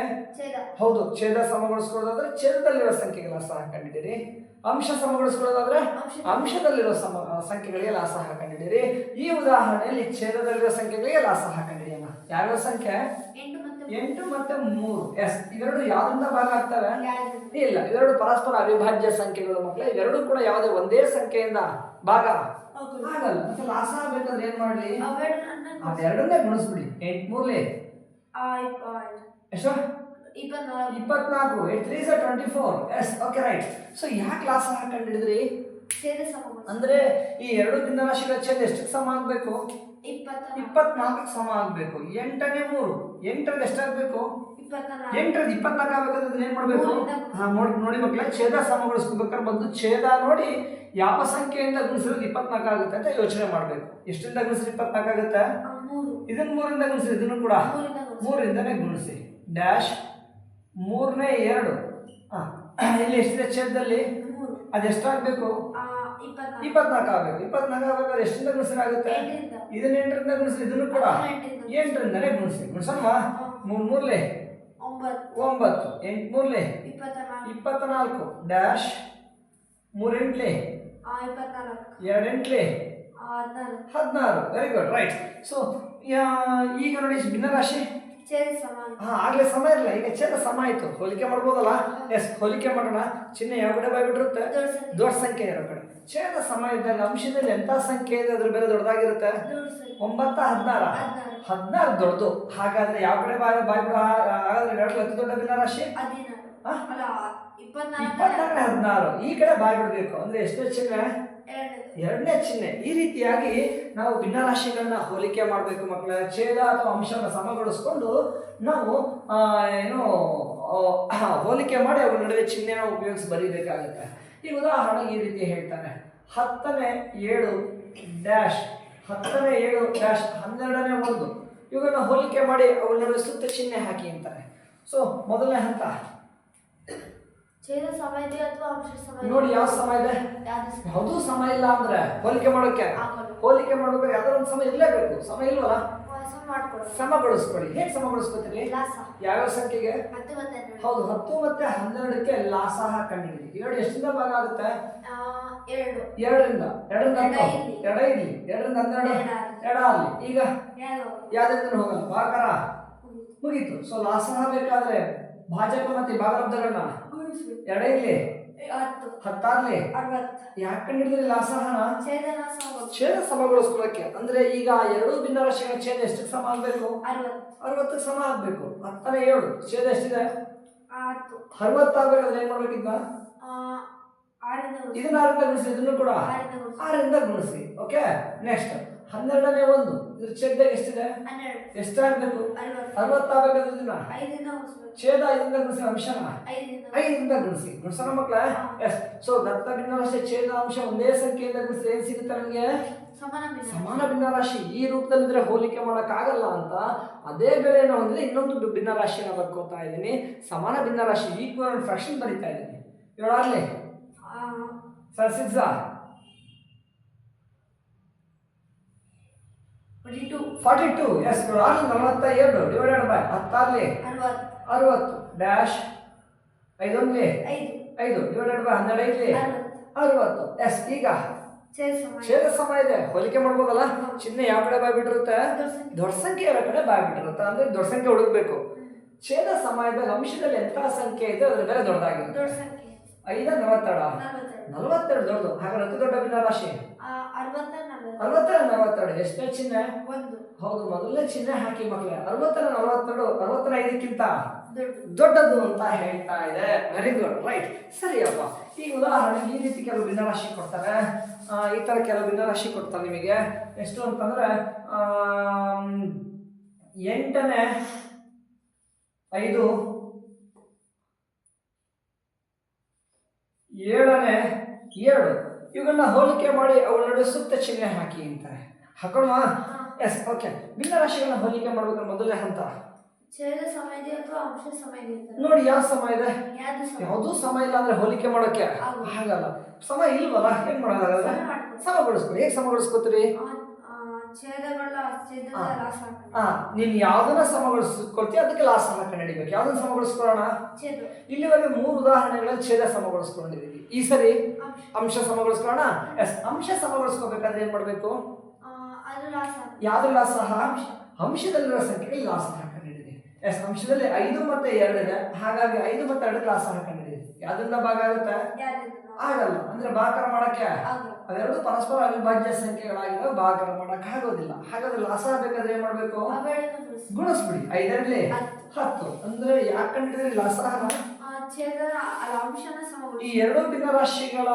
ಹೌದು ಛೇದ ಸಮಗೊಳಿಸ್ಕೊಳ್ಳೋದಾದ್ರೆ ಛೇದದಲ್ಲಿರೋ ಸಂಖ್ಯೆಗಳ ಲಾಸ ಕಂಡಿದ್ದೀರಿ ಅಂಶ ಸಮಗೊಳಿಸ್ಕೊಳ್ಳೋದಾದ್ರೆ ಅಂಶದಲ್ಲಿರೋ ಸಮ ಸಂಖ್ಯೆಗಳಿಗೆ ಲಾಸ ಹಾಕೊಂಡಿದ್ದೀರಿ. ಈ ಉದಾಹರಣೆಯಲ್ಲಿ ಛೇದದಲ್ಲಿರೋ ಸಂಖ್ಯೆಗಳಿಗೆ ಲಾಸ ಹಾಕೊಂಡಿದೆಯಲ್ಲ ಯಾವ್ಯಾವ ಸಂಖ್ಯೆ? ಎಂಟು ಮತ್ತು ಮೂರು. ಎಸ್ ಇವೆರಡು ಯಾವುದನ್ನ ಭಾಗ ಆಗ್ತವೆ ಇಲ್ಲ ಇವೆರಡು ಪರಸ್ಪರ ಅವಿಭಾಜ್ಯ ಸಂಖ್ಯೆಗಳು ಮಕ್ಕಳೇ. ಇವೆರಡು ಕೂಡ ಯಾವುದೇ ಒಂದೇ ಸಂಖ್ಯೆಯಿಂದ ಭಾಗ. ಆಗಲ್ಲ ಮತ್ತೆ ಲಾಸ ಆಗ್ಬೇಕಾದ್ರೆ ಏನ್ ಮಾಡ್ಲಿ? ಅದೆರಡನ್ನೇ ಗುಣಿಸ್ಬಿಡಿ. ಎಂಟ್ ಮೂರ್ಲಿ. ಎಷ್ಟು? ಇಪ್ಪತ್ನಾಲ್ಕು. Eight three twenty four. Yes okay right. So ಯಾಕೆ ಲಾಸ ಹಾಕೊಂಡು ಹಿಡಿದ್ರಿ ಅಂದ್ರೆ ಈ ಎರಡು ಭಿನ್ನರಾಶಿ ಛೇದ ಎಷ್ಟಕ್ಕೆ ಸಮ ಆಗ್ಬೇಕು? ಇಪ್ಪತ್ನಾಲ್ಕಕ್ಕೆ ಸಮ ಆಗ್ಬೇಕು. ಎಂಟನೇ ಮೂರು. ಎಂಟರದ್ದು ಎಷ್ಟಾಗ್ಬೇಕು? ಎಂಟರದ್ದು ಇಪ್ಪತ್ನಾಲ್ಕು ಆಗ್ಬೇಕಂದ್ರೆ ಅದನ್ನ ಏನ್ ಮಾಡ್ಬೇಕು? ನೋಡಿ ನೋಡಿ ಮಕ್ಕಳ ಛೇದ ಸಮಗೊಳಿಸ್ಕೋಬೇಕಾದ್ರೆ ಬಂದು ಛೇದ ನೋಡಿ ಯಾವ ಸಂಖ್ಯೆಯಿಂದ ಗುಣಿಸಿರೋದು ಇಪ್ಪತ್ನಾಲ್ಕು ಆಗುತ್ತೆ ಅಂತ ಯೋಚನೆ ಮಾಡ್ಬೇಕು. ಎಷ್ಟರಿಂದ ಗುಣಿಸಿದ್ರೆ ಇಪ್ಪತ್ನಾಲ್ಕು ಆಗುತ್ತೆ? ಇದನ್ನ ಮೂರಿಂದ ಗುಣಿಸಿ ಇದನ್ನು ಕೂಡ. ಮೂರಿಂದನೇ ಗುಣಿಸಿ. ಡ್ಯಾಶ್ ಮೂರನೇ ಎರಡು. ಇಲ್ಲಿ ಎಷ್ಟಿದೆ ಛೇದದಲ್ಲಿ? ಅದೆಷ್ಟಾಗಬೇಕು ಇಪ್ಪತ್ನಾಲ್ಕು ಆಗಬೇಕು. ಇಪ್ಪತ್ನಾಲ್ಕು ಆಗಬೇಕಾದ್ರೆ ಎಷ್ಟಿಂದ ಆಗುತ್ತೆ? ಇದನ್ನ ಎಂಟರಿಂದ ಗುಣಿಸಿ ಇದನ್ನು ಕೂಡ ಎಂಟರಿಂದನೇ ಗುಣಿಸಿ. ಗುಣಿಸಲ್ವಾ? ಮೂರು ಮೂರ್ಲೆ? ಒಂಬತ್ತು. ಎಂಟು ಮೂರ್ಲೆ? ಇಪ್ಪತ್ನಾಲ್ಕು. ಇಪ್ಪತ್ನಾಲ್ಕು. ಡ್ಯಾಶ್? ಮೂರೆಂಟ್ಲೆ? ಎರಡೆಂಟ್ಲೆ? ಹದಿನಾರು. ವೆರಿ ಗುಡ್ ರೈಟ್ ಸೊ ಈಗ ನೋಡಿ ಭಿನ್ನರಾಶಿ ರಾಶಿ? ಸಮ ಹಾ ಆಗ್ಲೇ ಸಮಯ ಇರಲ್ಲ ಈಗ ಚೆನ್ನ ಸಮ ಆಯ್ತು. ಹೋಲಿಕೆ ಮಾಡ್ಬೋದಲ್ಲ? ಎಸ್ ಹೋಲಿಕೆ ಮಾಡೋಣ. ಚಿಹ್ನೆ ಯಾವ ಕಡೆ ಬಾಯ್ಬಿಟ್ಟಿರುತ್ತೆ? ದೊಡ್ಡ ಸಂಖ್ಯೆ. ದೊಡ್ಡ ಸಂಖ್ಯೆ ಇರೋ ಕಡೆ. ಛೇದ ಸಮಯದಲ್ಲಿ ಅಂಶದಲ್ಲಿ ಎಂಥ ಸಂಖ್ಯೆ ಇದೆ ಅದ್ರ ಮೇಲೆ ದೊಡ್ಡದಾಗಿರುತ್ತೆ? ಒಂಬತ್ತ ಹದಿನಾರ? ಹದಿನಾರು. ದೊಡ್ಡದು. ಹಾಗಾದ್ರೆ ಯಾವ ಕಡೆ ಬಾಯಿ ಬಾಯಿ ಹಾಗಾದ್ರೆ ಎರಡು ಅತಿ ದೊಡ್ಡ ಭಿನ್ನರಾಶಿ ಇಪ್ಪತ್ನಾಲ್ಕು ಹದಿನಾರು. ಈ ಕಡೆ ಬಾಯಿ ಬಿಡಬೇಕು. ಅಂದ್ರೆ ಎಷ್ಟು ಚಿಹ್ನೆ? ಎರಡನೇ ಚಿಹ್ನೆ. ಈ ರೀತಿಯಾಗಿ ನಾವು ಭಿನ್ನರಾಶಿಗಳನ್ನ ಹೋಲಿಕೆ ಮಾಡಬೇಕು ಮಕ್ಕಳ. ಛೇದ ಅಥವಾ ಅಂಶವನ್ನು ಸಮಗೊಳಿಸ್ಕೊಂಡು ನಾವು ಏನು ಹೋಲಿಕೆ ಮಾಡಿ ಅವ್ರ ನಡುವೆ ಚಿಹ್ನೆನ ಉಪಯೋಗಿಸಿ ಬರೀಬೇಕಾಗುತ್ತೆ. ಈ ಉದಾಹರಣೆಗೆ ಈ ರೀತಿ ಹೇಳ್ತಾರೆ. ಹತ್ತನೇ ಏಳು ಡ್ಯಾಶ್ ಹತ್ತನೇ ಏಳು ಡ್ಯಾಶ್ ಹನ್ನೆರಡನೇ ಒಂದು. ಇವುಗಳನ್ನ ಹೋಲಿಕೆ ಮಾಡಿ ಅವುಗಳ ಸುತ್ತ ಚಿಹ್ನೆ ಹಾಕಿ ಅಂತಾರೆ. ಸೊ ಮೊದಲನೇ ಹಂತ. ನೋಡಿ ಯಾವ ಸಮಯ ಇದೆ? ಯಾವ್ದು ಸಮ? ಯಾವುದೂ ಸಮ ಇಲ್ಲ ಅಂದ್ರೆ ಹೋಲಿಕೆ ಮಾಡೋಕೆ. ಹೋಲಿಕೆ ಮಾಡೋಕೆ ಯಾವ್ದಾರ ಒಂದು ಸಮ ಇರಲೇಬೇಕು. ಸಮಯ ಇಲ್ವಲ್ಲ? ಸಮಗೊಳಿಸ್ಕೊಳ್ಳಿ ಹೇಗೆ ಸಮಗೊಳಿಸ್ಕೊತೀರಿ? ಲಾಸ. ಯಾವ್ಯಾವ ಸಂಖ್ಯೆಗೆ? ಹೌದು ಹತ್ತು ಮತ್ತೆ ಹನ್ನೆರಡಕ್ಕೆ ಲಾಸಹ ಕಂಡಿದ್ದೀವಿ ಎರಡು ಎಷ್ಟಿಂದ ಭಾಗ ಆಗುತ್ತೆ? ಎರಡರಿಂದ. ಎರಡರಿಂದ ಎಡ ಇಲ್ಲಿ. ಎರಡರಿಂದ ಹನ್ನೆರಡು? ಎಡ ಅಲ್ಲಿ. ಈಗ? ಯಾವ್ದು ಯಾವ್ದ್ರಿಂದ ಹೋಗಲ್ಲ? ಭಾಗರ ಮುಗೀತು. ಸೊ ಲಾಸಹ ಬೇಕಾದ್ರೆ ಭಾಜಪ ಮತ್ತೆ ಭಾಗಲಬ್ಧಗಳನ್ನ? ಎಡ ಇಲ್ಲಿ. ಹತ್ತು. ಯಾಕೆ ಕಂಡಿಡಿದ್ರಿ ಲಾಸಹನ ಛೇದ ಅಂದ್ರೆ ಈಗ ಎರಡೂ ಭಿನ್ನರಾಶಿಗಳ ಛೇದ ಎಷ್ಟು ಸಮ ಆಗ್ಬೇಕು? ಅರವತ್ತು. ಅರವತ್ತಕ್ಕೆ ಸಮ ಆಗ್ಬೇಕು. ಹತ್ತನೇ ಏಳು. ಛೇದ ಎಷ್ಟಿದೆ? ಅರವತ್ತಾಗ್ಬೇಕಾದ್ರೆ ಏನ್ ಗುಣಿಸಿ. ಇದನ್ನ ಆರಿಂದ ಗುಣಿಸಿ ಇದನ್ನು ಕೂಡ. ಆರಿಂದ ಗುಣಿಸಿ. ಓಕೆ? ನೆಕ್ಸ್ಟ್ ಹನ್ನೆರಡನೇ ಒಂದು. ಛೇದ ಎಷ್ಟಿದೆ? ಎಷ್ಟಾಗ್ಬೇಕು ಅರವತ್ತು. ಅರವತ್ತಾಗಬೇಕಾದ್ರೆ ಇದನ್ನ ಐದಿಂದ ಗುಣಿಸ್ಬೇಕು ಛೇದ ಐದರಿಂದ ಗುಣಿಸಿ ಅಂಶನ? ಐದರಿಂದ. ಗುಣಿಸಿ. ಗುಣಿಸೋಣ ಮಕ್ಕಳ ಎಸ್. ಸೊ ದತ್ತ ಭಿನ್ನರಾಶಿ ಛೇದ ಅಂಶ ಒಂದೇ ಸಂಖ್ಯೆಯಿಂದ ಗುಣಿಸಿ ಏನ್ ಸಿಗುತ್ತೆ ನಮಗೆ? ಸಮಾನ ಭಿನ್ನ ರಾಶಿ ಭಿನ್ನರಾಶಿ. ಈ ರೂಪದಲ್ಲಿದ್ರೆ ಹೋಲಿಕೆ ಮಾಡೋಕ್ಕಾಗಲ್ಲ ಅಂತ ಅದೇ ಬೆಲೆಯನ್ನು ಹೊಂದಿದ್ರೆ ಇನ್ನೊಂದು ಭಿನ್ನರಾಶಿನ ಬರ್ಕೋತಾ ಇದ್ದೀನಿ. ಸಮಾನ ಭಿನ್ನರಾಶಿ ಈಕ್ವಲ್ ಫ್ರಾಕ್ಷನ್ ಬರಿತಾ ಇದ್ದೀನಿ. ಹೇಳಾಗ್ಲಿ sir six forty two yes ಏಳಾಗ್ಲಿ ನಲವತ್ತ ಎರಡು ಡಿವೈಡೆಡ್ ಬೈ ಹತ್ತಾರ್ಲಿ ಅರವತ್ತು. ಡ್ಯಾಶ್ ಐದೊಂದ್ಲಿ ಐದು. ಡಿವೈಡೆಡ್ ಬೈ ಹನ್ನೆರಡು ಐದ್ಲಿ ಅರವತ್ತು ಎಸ್ ಈಗ. ಛೇದ ಸಮ ಇದೆ. ಹೋಲಿಕೆ ಮಾಡ್ಬೋದಲ್ಲ? ಚಿಹ್ನೆ ಯಾವ ಕಡೆ ಬಾಯ್ಬಿಟ್ಟಿರುತ್ತೆ? ದೊಡ್ಡ ಸಂಖ್ಯೆ. ದೊಡ್ಡ ಸಂಖ್ಯೆ ಯಾವ ಕಡೆ ಬಾಯ್ಬಿಟ್ಟಿರುತ್ತೆ. ಅಂದ್ರೆ ದೊಡ್ಡ ಸಂಖ್ಯೆ ಹುಡುಕ್ಬೇಕು ಛೇದ ಸಮ ಇದ್ದಾಗ ಅಂಶದಲ್ಲಿ ಎಂಥ ಸಂಖ್ಯೆ ಇದೆ? ಅದ್ರ ಬೆಲೆ ದೊಡ್ಡದಾಗಿರುತ್ತೆ. ಐದ ನಲವತ್ತೆರಡ? ನಲವತ್ತೆರಡು. ದೊಡ್ಡದು. ಹಾಗಾದ್ರೆ ಅತಿ ದೊಡ್ಡ ಭಿನ್ನರಾಶಿ ಅರವತ್ತೆರಡು ನಲವತ್ತೆರಡು. ಎಷ್ಟೇ ಚಿಹ್ನೆ? ಒಂದು. ಹೌದು ಮೊದಲನೇ ಚಿಹ್ನೆ ಹಾಕಿ ಮಕ್ಕಳೇ ಅರವತ್ತರ ನಲವತ್ತೆರಡು ಅರವತ್ತರ ಐದಕ್ಕಿಂತ ದೊಡ್ಡ ದೊಡ್ಡದು ಅಂತ ಹೇಳ್ತಾ ಇದೆ. ವೆರಿ ಗುಡ್ ರೈಟ್ ಸರಿಯಪ್ಪ ಈ ಉದಾಹರಣೆ ಈ ರೀತಿ ಕೆಲವು ಭಿನ್ನರಾಶಿ ಕೊಡ್ತಾರೆ. ಈ ಥರ ಕೆಲವು ಭಿನ್ನರಾಶಿ ಕೊಡ್ತಾರೆ ನಿಮಗೆ. ಎಷ್ಟು ಅಂತಂದ್ರೆ ಎಂಟನೇ ಐದು ಏಳನೇ ಎರಡು ಇವುಗಳನ್ನ ಹೋಲಿಕೆ ಮಾಡಿ ಅವಳ ನಡುವೆ ಸುತ್ತ ಚಿಹ್ನೆ ಹಾಕಿ ಅಂತಾರೆ ಹಾಕೋಣ? ಎಸ್ ಓಕೆ ಭಿನ್ನರಾಶಿಗಳನ್ನ ಹೋಲಿಕೆ ಮಾಡಬೇಕು ಮೊದಲನೇ ಹಂತ. ಛೇದ ನೋಡಿ ಯಾವ ಸಮಯ ಇದೆ? ಯಾವ್ದು ಸಮ ಯಾವುದೂ ಸಮಯ ಇಲ್ಲ ಅಂದ್ರೆ ಹೋಲಿಕೆ ಮಾಡೋಕೆ. ಹಾಗಲ್ಲ. ಸಮಯ ಸಮ ಇಲ್ವಲ್ಲ? ಏನ್ ಮಾಡೋದಾಗಲ್ಲ ಸಮ ಮಾಡ್ಬೋದು. ಸಮಗೊಳಿಸ್ಕೊಳ್ಳಿ ಹೇಗೆ ಸಮಗೊಳಿಸ್ಕೊತೀರಿ? ಆ, ನೀನ್ ಯಾವ್ದನ್ನ ಸಮಗೊಳಿಸ್ಕೊಳ್ತೀಯ ಅದಕ್ಕೆ ಲಾಸ್ ಅನ್ನ ಕಂಡುಹಿಡಿಬೇಕು. ಯಾವ್ದನ್ನ ಸಮಗೊಳಿಸ್ಕೊಳ್ಳೋಣ? ಇಲ್ಲಿವರೆಗೆ ಮೂರು ಉದಾಹರಣೆಗಳಲ್ಲಿ ಛೇದ ಸಮಗೊಳಿಸ್ಕೊಂಡಿದ್ದೀವಿ. ಈ ಸರಿ ಅಂಶ. ಸಮಗೊಳಿಸ್ಕೊಳ್ಳೋಣ? ಎಸ್ ಅಂಶ ಸಮಗೊಳಿಸ್ಕೋಬೇಕಾದ್ರೆ ಏನ್ ಮಾಡ್ಬೇಕು? ಯಾವ್ದು ಲಾಸ್ ಅಂಶದಲ್ಲಿರೋ ಸಂಖ್ಯೆಗೆ ಲಾಸ ಹಾಕೊಂಡಿದ್ದೀವಿ ಎಸ್ ಅಂಶದಲ್ಲಿ ಐದು ಮತ್ತೆ ಎರಡಿದೆ ಹಾಗಾಗಿ ಐದು ಮತ್ತೆ ಎರಡು ಲಾಸ ಹಾಕೊಂಡಿದ್ದೀವಿ ಯಾವ್ದನ್ನ ಭಾಗ ಆಗುತ್ತೆ? ಆಗಲ್ಲ. ಅಂದ್ರೆ ಭಾಗರ ಮಾಡಕ್ಕೆ ಅದೆರಡು ಅವೆರಡು ಪರಸ್ಪರ ಅವಿಭಾಜ್ಯ ಸಂಖ್ಯೆಗಳಾಗಿವೆ ಭಾಗರ ಮಾಡಕ್ಕೆ ಆಗೋದಿಲ್ಲ. ಹಾಗಾದ್ರೆ ಲಾಸ ಬೇಕಾದ್ರೆ ಏನ್ ಮಾಡ್ಬೇಕು? ಗುಣಿಸ್ಬಿಡಿ. ಐದರಲ್ಲಿ ಹತ್ತು. ಅಂದ್ರೆ ಯಾಕೆ ಲಾಸ? ಈ ಎರಡು ಭಿನ್ನರಾಶಿಗಳ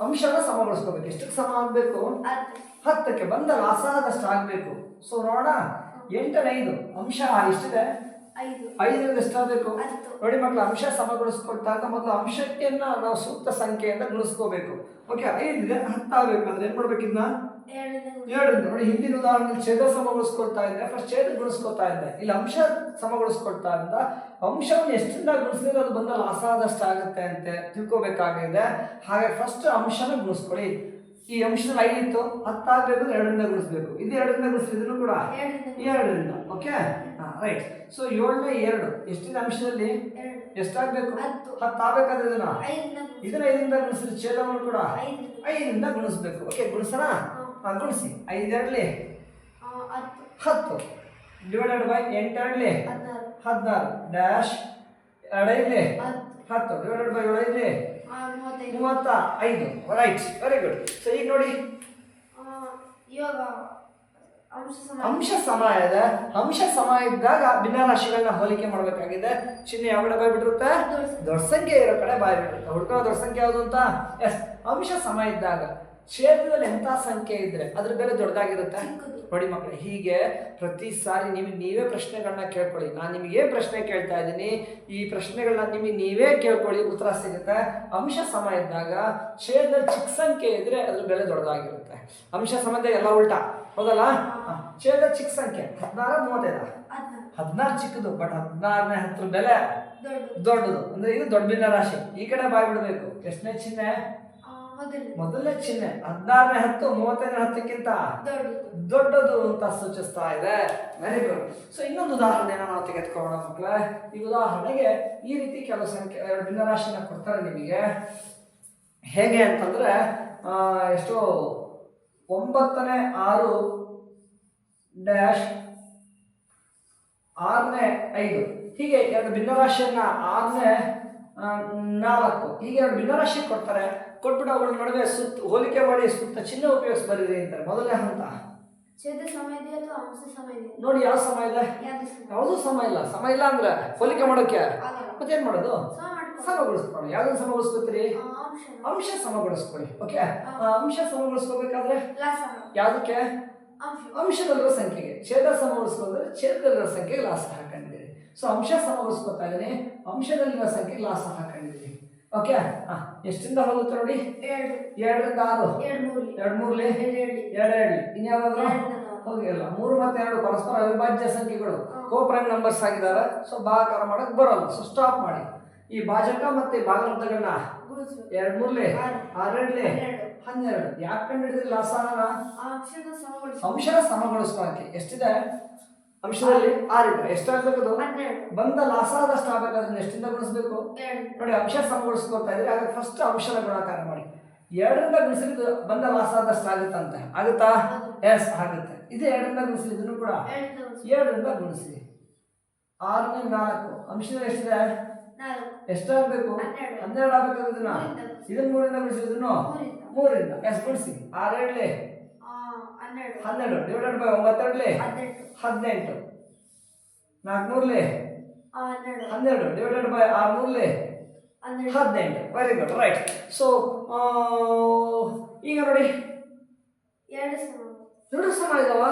ಅಂಶನ ಸಮಗೊಳಿಸ್ಕೋಬೇಕು. ಎಷ್ಟಕ್ಕೆ ಸಮ ಆಗ್ಬೇಕು? ಹತ್ತು. ಹತ್ತಕ್ಕೆ ಬಂದ ಲಾಸಾದಷ್ಟು ಆಗ್ಬೇಕು. ಸೊ ನೋಡೋಣ. ಎಂಟನೇ ಐದು. ಅಂಶ ಎಷ್ಟಿದೆ? ಐದು. ಐದರಿಂದ ಎಷ್ಟಾಗಬೇಕು ನೋಡಿ ಮಕ್ಕಳು ಅಂಶ ಸಮಗೊಳಿಸ್ಕೊಳ್ತಾಗ ಮೊದಲು ಅಂಶಕ್ಕೆನ್ನ ನಾವು ಸೂಕ್ತ ಸಂಖ್ಯೆಯಿಂದ ಗುಣಿಸ್ಕೋಬೇಕು. ಓಕೆ ಐದಿದೆ ಹತ್ತಾಗಬೇಕು. ಅಂದ್ರೆ ಏನ್ ಮಾಡ್ಬೇಕು ಇದನ್ನ ನೋಡಿ ಹಿಂದಿನ ಉದಾಹರಣೆಯಲ್ಲಿ ಛೇದ ಸಮಗೊಳಿಸ್ಕೊಳ್ತಾ ಇದ್ದೆ. ಫಸ್ಟ್ ಛೇದ ಗುಣಿಸ್ಕೊಳ್ತಾ ಇದ್ದೆ. ಇಲ್ಲಿ ಅಂಶ ಸಮಗೊಳಿಸ್ಕೊಳ್ತಾ ಇದ್ದ. ಅಂಶವನ್ನು ಎಷ್ಟರಿಂದ ಗುಣಿಸಿದ್ರೆ ಅದು ಬಂದಲ್ಲಿ ಅಸಾದಷ್ಟು ಆಗುತ್ತೆ ಅಂತ ತಿಳ್ಕೊಬೇಕಾಗಿದೆ. ಹಾಗೆ ಫಸ್ಟ್ ಅಂಶನ ಗುಣಿಸ್ಕೊಳ್ಳಿ. ಈ ಅಂಶದಲ್ಲಿ ಐದಿತ್ತು ಹತ್ತಾಗಬೇಕು ಎರಡರಿಂದ ಗುಣಿಸ್ಬೇಕು. ಇದು ಎರಡರಿಂದ ಗುಣಿಸಿದ್ರು ಕೂಡ ಎರಡರಿಂದ ಓಕೆ ರೈಟ್ ಸೊ ಏಳನೇ ಎರಡು ಎಷ್ಟಿದೆ ಅಂಶದಲ್ಲಿ? ಎಷ್ಟಾಗಬೇಕು? ಹತ್ತು. ಹತ್ತಾಗಬೇಕಾದ್ರೆ ಇದನ್ನ. ಇದನ್ನ ಐದರಿಂದ ಗುಣಿಸಿದ್ರೆ ಛೇದವನ್ನು ಕೂಡ ಐದರಿಂದ. ಗುಣಿಸ್ಬೇಕು. ಓಕೆ ಗುಣಿಸೋಣ? ಹಾ. ಗುಣಿಸಿ. ಐದರಲ್ಲಿ? ಹತ್ತು. ಡಿವೈಡೆಡ್ ಬೈ ಎಂಟರಲ್ಲಿ ಹದಿನಾರು. ಡ್ಯಾಶ್ ಎರಡೈದು ಹತ್ತು. ಡಿವೈಡೆಡ್ ಬೈ ಏಳೈದು ಮೂವತ್ತ ಐದು. ರೈಟ್ ವೆರಿ ಗುಡ್ ಸೊ ಈಗ ನೋಡಿ. ಇವಾಗ ಅಂಶ ಸಮಯ ಇದೆ. ಅಂಶ ಸಮಯ ಇದ್ದಾಗ ಭಿನ್ನರಾಶಿಗಳನ್ನ ಹೋಲಿಕೆ ಮಾಡಬೇಕಾಗಿದೆ. ಚಿಹ್ನೆ ಯಾವ ಕಡೆ ಬಾಯ್ ಬಿಟ್ಟಿರುತ್ತೆ ದೊಡ್ಡ ಸಂಖ್ಯೆ. ಇರೋ ಕಡೆ ಬಾಯ್ ಬಿಟ್ಟಿರುತ್ತೆ ಹುಡ್ಕೋ ದೊಡ್ಡ ಸಂಖ್ಯೆ ಯಾವುದು ಅಂತ? ಎಸ್ ಅಂಶ ಸಮಯ ಇದ್ದಾಗ ಛೇದದಲ್ಲಿ ಎಂಥ ಸಂಖ್ಯೆ ಇದ್ರೆ ಅದ್ರ ಬೆಲೆ ದೊಡ್ಡದಾಗಿರುತ್ತೆ? ನೋಡಿ ಮಕ್ಕಳೇ ಹೀಗೆ ಪ್ರತಿ ಸಾರಿ ನಿಮಗೆ ನೀವೇ ಪ್ರಶ್ನೆಗಳನ್ನ ಕೇಳ್ಕೊಳ್ಳಿ. ನಾನು ನಿಮಗೆ ಏನ್ ಪ್ರಶ್ನೆ ಕೇಳ್ತಾ ಇದ್ದೀನಿ? ಈ ಪ್ರಶ್ನೆಗಳನ್ನ ನಿಮಗೆ ನೀವೇ ಕೇಳ್ಕೊಳ್ಳಿ ಉತ್ತರ ಸಿಗುತ್ತೆ. ಅಂಶ ಸಮ ಇದ್ದಾಗ ಕ್ಷೇತ್ರದಲ್ಲಿ ಚಿಕ್ಕ ಸಂಖ್ಯೆ ಇದ್ರೆ ಅದ್ರ ಬೆಲೆ ದೊಡ್ಡದಾಗಿರುತ್ತೆ. ಅಂಶ ಸಂಬಂಧ ಎಲ್ಲ ಉಲ್ಟಾ. ಹೌದಲ್ಲ? ಕ್ಷೇತ್ರ ಚಿಕ್ಕ ಸಂಖ್ಯೆ ಹದಿನಾರು ಮೂವತ್ತೈದ? ಹದಿನಾರು. ಚಿಕ್ಕದು ಬಟ್ ಹದಿನಾರನೇ ಹತ್ರ ಬೆಲೆ ದೊಡ್ಡದು. ಅಂದ್ರೆ ಇದು ದೊಡ್ಡ ಭಿನ್ನ ರಾಶಿ. ಈ ಕಡೆ ಬಾಯ್ ಬಿಡಬೇಕು ಎಷ್ಟನೇ ಚಿಹ್ನೆ? ಮೊದಲನೇ ಚಿಹ್ನೆ ಹದಿನಾರನೇ ಹತ್ತು ಮೂವತ್ತನೇ ಹತ್ತಕ್ಕಿಂತ ದೊಡ್ಡದು. ದೊಡ್ಡದು ಅಂತ ಸೂಚಿಸ್ತಾ ಇದೆ. ವೆರಿ ಗುಡ್ ಸೊ ಇನ್ನೊಂದು ಉದಾಹರಣೆನ ನಾವು ತೆಗೆದುಕೊಳ್ಳೋಣ ಮಕ್ಕಳೇ. ಈ ಉದಾಹರಣೆಗೆ ಈ ರೀತಿ ಕೆಲವು ಸಂಖ್ಯೆ ಎರಡು ಭಿನ್ನರಾಶಿನ ಕೊಡ್ತಾರೆ ನಿಮಗೆ. ಹೇಗೆ ಅಂತಂದ್ರೆ ಎಷ್ಟು ಒಂಬತ್ತನೇ ಆರು ಡ್ಯಾಶ್ ಆರನೇ ಐದು. ಹೀಗೆ ಎರಡು ಭಿನ್ನರಾಶಿಯನ್ನ ಆರನೇ ನಾಲ್ಕು. ಹೀಗೆ ಎರಡು ಭಿನ್ನರಾಶಿ ಕೊಡ್ತಾರೆ. ಕೊಟ್ಬಿಟ್ಟು ಅವುಗಳ ನಡುವೆ ಸುತ್ತ ಹೋಲಿಕೆ ಮಾಡಿ ಸುತ್ತ ಚಿಹ್ನೆ ಉಪಯೋಗಿಸಿ ಬರೀರಿ ಅಂತಾರೆ. ಮೊದಲನೇ ಹಂತ. ನೋಡಿ ಯಾವ ಸಮಯ ಇಲ್ಲ ಯಾವ್ದು ಸಮ ಯಾವುದೂ ಸಮ ಇಲ್ಲ. ಸಮ ಇಲ್ಲ ಅಂದ್ರೆ ಹೋಲಿಕೆ ಮಾಡೋಕೆ ಮತ್ತೇನ್ ಮಾಡೋದು? ಸಮಗೊಳಿಸ್ಕೊಳ್ಳಿ. ಯಾವ್ದನ್ನ ಸಮಗೊಳಿಸ್ಕೊತೀರಿ? ಅಂಶ. ಸಮಗೊಳಿಸ್ಕೊಳ್ಳಿ. ಓಕೆ? ಅಂಶ ಸಮಗೊಳಿಸ್ಕೋಬೇಕಾದ್ರೆ? ಯಾವುದಕ್ಕೆ? ಅಂಶ. ಅಂಶದಲ್ಲಿರೋ ಸಂಖ್ಯೆಗೆ. ಛೇದ ಸಮಗೊಳಿಸ್ಕೊಂಡ್ರೆ ಛೇದದಲ್ಲಿರೋ ಸಂಖ್ಯೆಗೆ ಲಾಸ್ ಹಾಕೊಂಡಿದ್ದೀರಿ. ಸೊ ಅಂಶ ಸಮಗೊಳಿಸ್ಕೊತಾ ಇದ್ದೀನಿ. ಅಂಶದಲ್ಲಿರೋ ಸಂಖ್ಯೆಗೆ ಲಾಸ ಹಾಕೊಂಡಿದ್ದೀರಿ. ಓಕೆ ಎಷ್ಟಿಂದ ಹೋಗುತ್ತೆ ನೋಡಿ? ಎರಡು. ಎರಡರಿಂದ ಆರು. ಎರಡು ಮೂರ್ಲಿ. ಎರಡು ಎರಡು ಇನ್ಯಾವುದಾದ್ರು? ಹೋಗಿಲ್ಲ ಮೂರು ಮತ್ತೆ ಎರಡು ಪರಸ್ಪರ ಅವಿಭಾಜ್ಯ ಸಂಖ್ಯೆಗಳು. ಕೋಪ್ರೈಮ್ ನಂಬರ್ಸ್ ಆಗಿದ್ದಾರೆ ಸೊ ಭಾಗಾಕಾರ ಮಾಡಕ್ ಬರಲ್ಲ. ಸೊ ಸ್ಟಾಪ್ ಮಾಡಿ. ಈ ಭಾಜಕ ಮತ್ತೆ ಭಾಗಲಬ್ಧಗಳನ್ನ? ಎರಡು ಮೂರ್ಲೆ? ಆರು. ಆರೆರಡ್ಲೆ ಹನ್ನೆರಡು. ಯಾಕೆ ಕಂಡು ಹಿಡಿದಿಲ್ಲ ಆ ಅಂಶದ ಸಮಗೊಳಿಸಿ ಅಂಶನ ಸಮಗೊಳಿಸ್ಕೊಳಕ್ಕೆ ಎಷ್ಟಿದೆ? ಅಂಶದಲ್ಲಿ ಆರಿಂದ ಎಷ್ಟಾಗಬೇಕು ಬಂದ ಲಾಸ್ ಆದಷ್ಟು ಅದನ್ನ ಎಷ್ಟಿಂದ ಗುಣಿಸ್ಬೇಕು? ನೋಡಿ ಅಂಶ ಸಮಗೊಳಿಸ್ಕೊಳ್ತಾ ಇದ್ರೆ ಆಗ ಫಸ್ಟ್ ಅಂಶದ ಗುಣಾಕಾರ ಮಾಡಿ. ಎರಡರಿಂದ ಗುಣಿಸಿದ್ರೆ ಬಂದ ಲಾಸ್ ಆದಷ್ಟು ಆಗುತ್ತಂತೆ ಆಗುತ್ತಾ? ಎಸ್ ಆಗುತ್ತೆ. ಇದೇ ಎರಡರಿಂದ ಗುಣಿಸಿದ್ರು ಕೂಡ. ಎರಡರಿಂದ ಗುಣಿಸಿ. ಆರನೇ ನಾಲ್ಕು. ಅಂಶದ ಎಷ್ಟಿದೆ? ಎಷ್ಟಾಗಬೇಕು? ಹನ್ನೆರಡು. ಹನ್ನೆರಡು ಆಗ್ಬೇಕು ಇದನ್ನ. ಇದನ್ನ ಮೂರಿಂದ ಗುಣಿಸಿದ್ರು ಮೂರಿಂದ. ಎಸ್ ಗುಣಿಸಿ. ಆರೆರಡ್ಲೆ ಆ, ಹನ್ನೆರಡು. ಡಿವೈಡೆಡ್ ಬೈ ಒಂಬತ್ತೆರಡಲೆ ಹದಿನೆಂಟು. ಹದಿನೆಂಟು ನಾಲ್ಕುನೂರ್ಲೆ ಹನ್ನೆರಡು. ಡಿವೈಡೆಡ್ ಬೈ ಆರ್ನೂರ್ಲೆ ಹನ್ನೆರಡು. ಹದಿನೆಂಟು. ವೆರಿ ಗುಡ್ ರೈಟ್ ಸೊ ಈಗ ನೋಡಿ. ಎರಡು ಸಮ ಇದಾವ?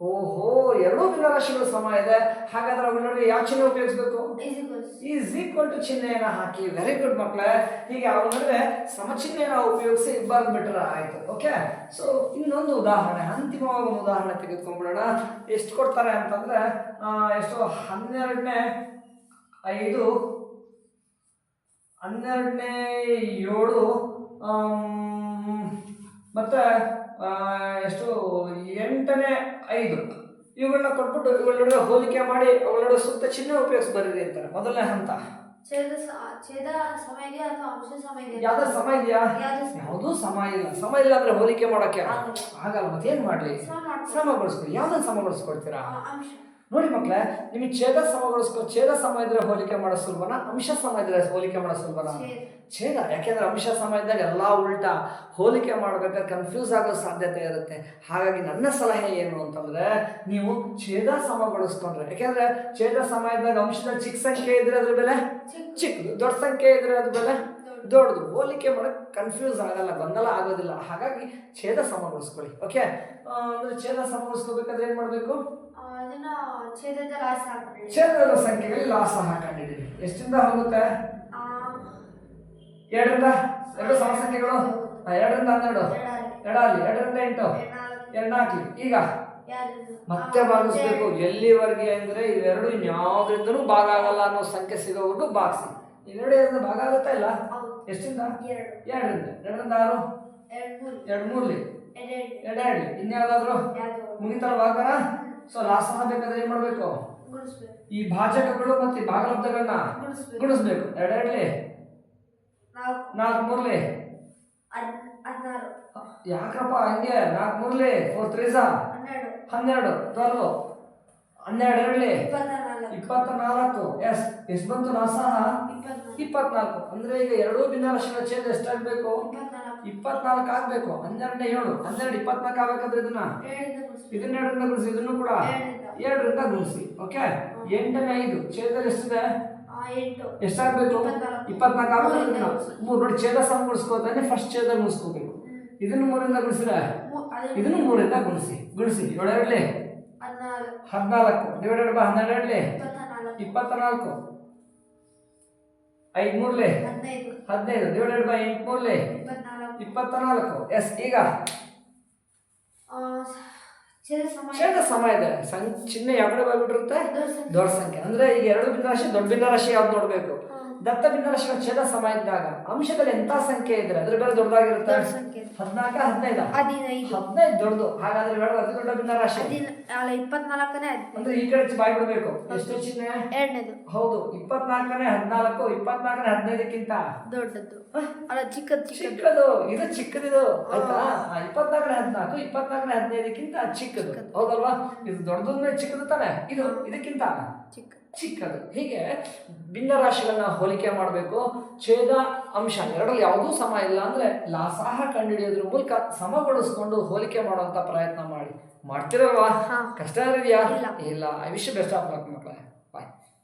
ಓಹೋ ಎರಡೂ ಭಿನ್ನರಾಶಿಗಳು ಸಮ ಇದೆ. ಹಾಗಾದ್ರೆ ಅವುಗಳ ನಡುವೆ ಯಾವ ಚಿಹ್ನೆ ಉಪಯೋಗಿಸ್ಬೇಕು. ಈಸ್ ಈಕ್ವಲ್ ಟು ಚಿಹ್ನೆಯನ್ನ ಹಾಕಿ. ವೆರಿ ಗುಡ್ ಮಕ್ಕಳೇ. ಹೀಗೆ ಅವ್ರ ನಡುವೆ ಸಮಚಿಹ್ನೆಯನ್ನ ಉಪಯೋಗಿಸಿ ಬರ್ದ್ಬಿಟ್ರೆ ಆಯ್ತು. ಓಕೆ ಸೊ ಇನ್ನೊಂದು ಉದಾಹರಣೆ ಅಂತಿಮವಾಗಿ ಒಂದು ಉದಾಹರಣೆ ತೆಗೆದುಕೊಂಡ್ಬಿಡೋಣ ಎಷ್ಟು ಕೊಡ್ತಾರೆ ಅಂತಂದ್ರೆ ಎಷ್ಟು ಹನ್ನೆರಡನೇ ಐದು ಹನ್ನೆರಡನೇ ಏಳು ಮತ್ತೆ ಎಷ್ಟು ಎಂಟನೇ ಐದು. ಇವುಗಳನ್ನ ಕೊಟ್ಬಿಟ್ಟು ಇವುಗಳ ನಡುವೆ ಹೋಲಿಕೆ ಮಾಡಿ ಅವುಗಳ ನಡುವೆ ಸೂಕ್ತ ಚಿಹ್ನೆ ಉಪಯೋಗಿಸಿ ಬರೀರಿ ಅಂತಾರೆ. ಮೊದಲನೇ ಹಂತ. ಛೇದ ಛೇದ ಸಮ ಇದೆಯಾ ಅಥವಾ ಅಂಶ ಸಮ ಇದೆಯಾ ಯಾವ್ದಾದ್ರು ಸಮ ಇದೆಯಾ ಯಾವ್ದು ಸಮ? ಯಾವುದೂ ಇಲ್ಲ. ಸಮ ಇಲ್ಲ ಅಂದ್ರೆ ಹೋಲಿಕೆ ಮಾಡೋಕೆ ಆಗಲ್ಲ. ಮತ್ತೇನ್ ಮಾಡ್ಲಿ? ಸಮ ಮಾಡ್ಕೊ. ಸಮಗೊಳಿಸ್ಕೊಡಿ ಯಾವ್ದನ್ನ ಸಮಗೊಳಿಸ್ಕೊಡ್ತೀರಾ ಅಂಶ. ನೋಡಿ ಮಕ್ಳೇ ನಿಮಗೆ ಛೇದ ಸಮಗೊಳಿಸ್ಕೊ ಛೇದ ಸಮ ಇದ್ರೆ ಹೋಲಿಕೆ ಮಾಡೋ ಸುಲಭನ? ಅಂಶ ಸಮ ಇದ್ರೆ ಹೋಲಿಕೆ ಮಾಡೋ ಸುಲಭನ? ಛೇದ. ಯಾಕೆಂದ್ರೆ ಅಂಶ ಸಮ ಇದ್ದಾಗ ಎಲ್ಲ ಉಲ್ಟಾ ಹೋಲಿಕೆ ಮಾಡ್ಬೇಕಾದ್ರೆ ಕನ್ಫ್ಯೂಸ್ ಆಗೋ ಸಾಧ್ಯತೆ ಇರುತ್ತೆ. ಹಾಗಾಗಿ ನನ್ನ ಸಲಹೆ ಏನು ಅಂತಂದ್ರೆ ನೀವು ಛೇದ ಸಮಗೊಳಿಸ್ಕೊಂಡ್ರೆ ಯಾಕೆಂದ್ರೆ ಛೇದ ಸಮ ಇದ್ದಾಗ ಅಂಶದ ಚಿಕ್ಕ ಸಂಖ್ಯೆ ಇದ್ರೆ ಅದ್ರ ಬೆಲೆ ಚಿಕ್ಕ. ಚಿಕ್ಕದು ದೊಡ್ಡ ಸಂಖ್ಯೆ ಇದ್ರೆ ಅದ್ರ ಬೆಲೆ ದೊಡ್ಡದು. ಹೋಲಿಕೆ ಮಾಡೋಕೆ ಕನ್ಫ್ಯೂಸ್ ಆಗಲ್ಲ ಗೊಂದಲ ಆಗೋದಿಲ್ಲ. ಹಾಗಾಗಿ ಛೇದ ಸಮಗೊಳಿಸ್ಕೊಳ್ಳಿ ಓಕೆ ಅಂದ್ರೆ ಛೇದ ಸಮಗೊಳಿಸ್ಕೋಬೇಕಾದ್ರೆ ಏನ್ ಮಾಡ್ಬೇಕು? ಛೇದದ ಸಂಖ್ಯೆಗಳಿಗೆ ಲಾಸ ಹಾಕೊಂಡಿದ್ದೀವಿ ಎಷ್ಟಿಂದ ಹೋಗುತ್ತೆ? ಎರಡರಿಂದ? ಎರಡು ಸಮ ಸಂಖ್ಯೆಗಳು? ಎರಡರಿಂದ ಹನ್ನೆರಡು. ಎರಡಲ್ಲಿ ಎರಡರಿಂದ ಎಂಟು. ನಾಲ್ಕು ಎರಡು ಹಾಕ್ಲಿ ಈಗ ಮತ್ತೆ ಭಾಗಿಸ್ಬೇಕು ಎಲ್ಲಿವರೆಗೆ ಅಂದ್ರೆ ಇವೆರಡು ಇನ್ಯಾವುದ್ರಿಂದಲೂ ಭಾಗ ಆಗಲ್ಲ ಅನ್ನೋ ಸಂಖ್ಯೆ ಸಿಗೋವರೆಗೂ ಭಾಗಿಸಿ. ಇವೆರಡರಿಂದ ಭಾಗ ಆಗುತ್ತಾ ಇಲ್ಲ? ಎಷ್ಟಿಂದ? ಎರಡು. ಎರಡರಿಂದ. ಎರಡರಿಂದ ಆರು? ಎರಡು ಮೂರು ಎರಡು ಮೂರ್ಲಿ ಎರಡು ಎರಡು ಎರಡ್ಲಿ ಇನ್ಯಾವುದಾದ್ರು ಮುಗಿತಾರ ಭಾಗನ? ಸೊ ರಾಸ ಬೇಕಾದ್ರೆ ಏನ್ ಮಾಡ್ಬೇಕು? ಈ ಭಾಜಕಗಳು ಮತ್ತೆ ಭಾಗಲಬ್ಧಗಳನ್ನ ಗುಣಿಸ್ಬೇಕು. ಎರಡೆರಡ್ಲಿ ನಾಲ್ಕು. ಮೂರ್ಲಿ? ಯಾಕಪ್ಪ ಹಂಗೆ? ನಾಲ್ಕು ಮೂರ್ಲಿ? ಫೋರ್ ತ್ರೀಸ ಹನ್ನೆರಡು. ಟ್ವೆಲ್ ಟ್ವೆಲ್ವ್ ಹನ್ನೆರಡು ಎರಡ್ಲಿ? ಇಪ್ಪತ್ತ ನಾಲ್ಕು ಎಸ್ ಎಷ್ಟು ಬಂತು ನಾಸಹ ಇಪ್ಪತ್ನಾಲ್ಕು. ಇಪ್ಪತ್ನಾಲ್ಕು. ಅಂದ್ರೆ ಈಗ ಎರಡೂ ಭಿನ್ನರಾಶಿಗಳ ಛೇದ ಎಷ್ಟಾಗ್ಬೇಕು? ಇಪ್ಪತ್ನಾಲ್ಕು ಇಪ್ಪತ್ನಾಲ್ಕು ಆಗ್ಬೇಕು. ಹನ್ನೆರಡನೇ ಏಳು. ಹನ್ನೆರಡು ಇಪ್ಪತ್ನಾಲ್ಕು ಆಗ್ಬೇಕಾದ್ರೆ ಇದನ್ನ? ಇದನ್ನ ಎರಡರಿಂದ ಗುಣಿಸಿ. ಇದನ್ನು ಕೂಡ? ಎರಡರಿಂದ. ಗುಣಿಸಿ. ಓಕೆ? ಎಂಟನೇ ಐದು. ಛೇದದಲ್ಲಿ ಎಷ್ಟಿದೆ? ಎಷ್ಟಾಗ್ಬೇಕು? ಇಪ್ಪತ್ನಾಲ್ಕು. ಇಪ್ಪತ್ನಾಲ್ಕು ಆಗ್ಬೇಕು ಮೂರು. ನೋಡಿ ಛೇದ ಸಮ ಗುಣಿಸ್ಕೋತಾನೆ ಫಸ್ಟ್ ಛೇದ ಗುಣಿಸ್ಕೋಬೇಕು ಇದನ್ನು ಮೂರಿಂದ ಗುಣಿಸಿದ್ರೆ? ಇದನ್ನು ಮೂರಿಂದ ಗುಣಿಸಿ. ಗುಣಿಸಿ. ಏಳೆರಡ್ಲಿ ಹದಿನಾಲ್ಕು. Divided by. ಹನ್ನೆರಡಲಿ ಇಪ್ಪತ್ತ ನಾಲ್ಕು ಐದ್ ಮೂರ್ಲಿ? ಹದಿನೈದು. Divided by. ಎಂಟು ಮೂರ್ಲಿ? ಇಪ್ಪತ್ನಾಲ್ಕು. ಇಪ್ಪತ್ತ ನಾಲ್ಕು ಎಸ್ ಈಗ? ಛೇದ ಇದೆ. ಸಂ ಚಿಹ್ನೆ ಯಾವ ಕಡೆ ಬಂದ್ಬಿಟ್ಟಿರುತ್ತೆ ದೊಡ್ಡ ಸಂಖ್ಯೆ. ಅಂದ್ರೆ ಈಗ ಎರಡು ಭಿನ್ನರಾಶಿ ದೊಡ್ಡ ಭಿನ್ನರಾಶಿ ಯಾವ್ದು ನೋಡ್ಬೇಕು. ದತ್ತ ಭಿನ್ನರಾಶಿಗಳ ಛೇದ ಸಮಯ ಇದ್ದಾಗ ಅಂಶದಲ್ಲಿ ಎಂತ ಸಂಖ್ಯೆ ಇದ್ರೆ? ಅದ್ರ ಬೇರೆ ದೊಡ್ಡದಾಗಿರುತ್ತೆ. ಹದಿನಾಲ್ಕ ಹದಿನೈದು? ಹದಿನೈದು. ಹದಿನೈದು ದೊಡ್ಡದು. ಹಾಗಾದ್ರೆ ಬೇಡ ಅತಿ ದೊಡ್ಡ ಭಿನ್ನರಾಶಿ ಇಪ್ಪತ್ನಾಲ್ಕನೇ ಅಂದ್ರೆ ಈ ಕಡೆ ಬಾಯಿ ಬಿಡಬೇಕು. ಎಷ್ಟು ಚಿಹ್ನೆ? ಎರಡನೇದು. ಹೌದು ಇಪ್ಪತ್ನಾಲ್ಕನೇ ಹದಿನಾಲ್ಕು ಇಪ್ಪತ್ನಾಲ್ಕನೇ ಹದಿನೈದಕ್ಕಿಂತ. ದೊಡ್ಡದು ಅಲ್ಲ ಚಿಕ್ಕದು ಚಿಕ್ಕದು. ಇದು ಚಿಕ್ಕದಿದು. ಆಯ್ತಾ? ಇಪ್ಪತ್ನಾಲ್ಕನೇ ಹದಿನಾಲ್ಕು ಇಪ್ಪತ್ನಾಲ್ಕನೇ ಹದಿನೈದಕ್ಕಿಂತ ಚಿಕ್ಕದು. ಚಿಕ್ಕದು. ಹೌದಲ್ವಾ? ಇದು ದೊಡ್ಡದನ್ನೇ ಚಿಕ್ಕದು ತಾನೆ? ಇದು ಇದಕ್ಕಿಂತ? ಚಿಕ್ಕ ಚಿಕ್ಕದು. ಹೀಗೆ ಭಿನ್ನ ರಾಶಿಗಳನ್ನ ಹೋಲಿಕೆ ಮಾಡಬೇಕು. ಛೇದ ಅಂಶ ಎರಡರಲ್ಲಿ ಯಾವುದೂ ಸಮ ಇಲ್ಲ ಅಂದ್ರೆ ಲಾಸಾಹ ಕಂಡುಹಿಡಿಯೋದ್ರ ಮೂಲಕ ಸಮಗೊಳಿಸ್ಕೊಂಡು ಹೋಲಿಕೆ ಮಾಡುವಂತ ಪ್ರಯತ್ನ ಮಾಡಿ. ಮಾಡ್ತಿರಲ್ವಾ. ಕಷ್ಟ ಇಲ್ಲ. ಇಲ್ಲ. I wish best of luck ಮಕ್ಕಳೇ